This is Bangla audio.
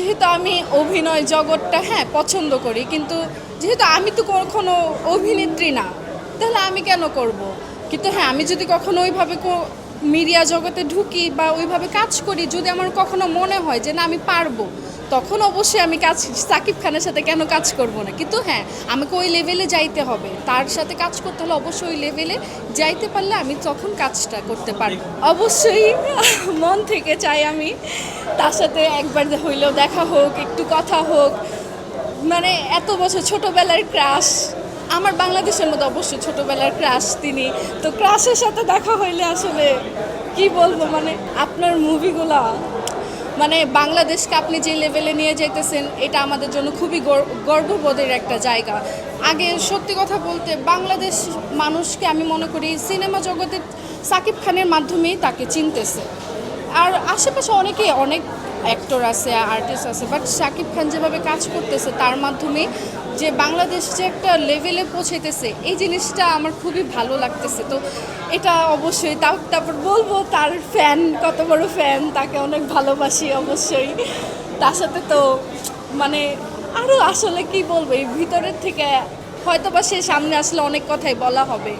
যেহেতু আমি অভিনয় জগৎটা হ্যাঁ পছন্দ করি, কিন্তু যেহেতু আমি তো কখনো অভিনেত্রী না, তাহলে আমি কেন করব? কিন্তু হ্যাঁ আমি যদি কখনো ওইভাবে মিডিয়া জগতে ঢুকি বা ওইভাবে কাজ করি, যদি আমার কখনো মনে হয় যে না, আমি পারব, তখন অবশ্যই আমি কাজ, সাকিব খানের সাথে কেন কাজ করব না? কিন্তু হ্যাঁ আমাকে ওই লেভেলে যাইতে হবে। তার সাথে কাজ করতে হলে অবশ্যই ওই লেভেলে যাইতে পারলে আমি তখন কাজটা করতে পারব। অবশ্যই মন থেকে চাই আমি তার সাথে একবার হইলেও দেখা হোক, একটু কথা হোক। মানে এত বছর ছোটবেলার ক্রাশ আমার বাংলাদেশের মধ্যে অবশ্যই ছোটবেলার ক্রাশ তিনি। তো ক্রাশের সাথে দেখা হইলে আসলে কি বলব মানে আপনার মুভিগুলা মানে বাংলাদেশকে আপনি যে লেভেলে নিয়ে যেতেছেন এটা আমাদের জন্য খুবই গর্ববোধের একটা জায়গা। আগে সত্যি কথা বলতে বাংলাদেশ মানুষকে আমি মনে করি সিনেমা জগতে সাকিব খানের মাধ্যমেই তাকে চিনতেছে। আর আশেপাশে অনেকে অনেক অ্যাক্টর আছে আর্টিস্ট আছে বাট শাকিব খান যেভাবে কাজ করতেছে, তার মাধ্যমে যে বাংলাদেশ যে একটা লেভেলে পৌঁছাইতেছে, এই জিনিসটা আমার খুবই ভালো লাগতেছে। তো এটা অবশ্যই তারপর বলব, তার ফ্যান কত বড় ফ্যান তাকে অনেক ভালোবাসি অবশ্যই। তার সাথে তো মানে আরও আসলে কি বলব, এই ভিতরের থেকে হয়তো বা সে সামনে আসলে অনেক কথাই বলা হবে।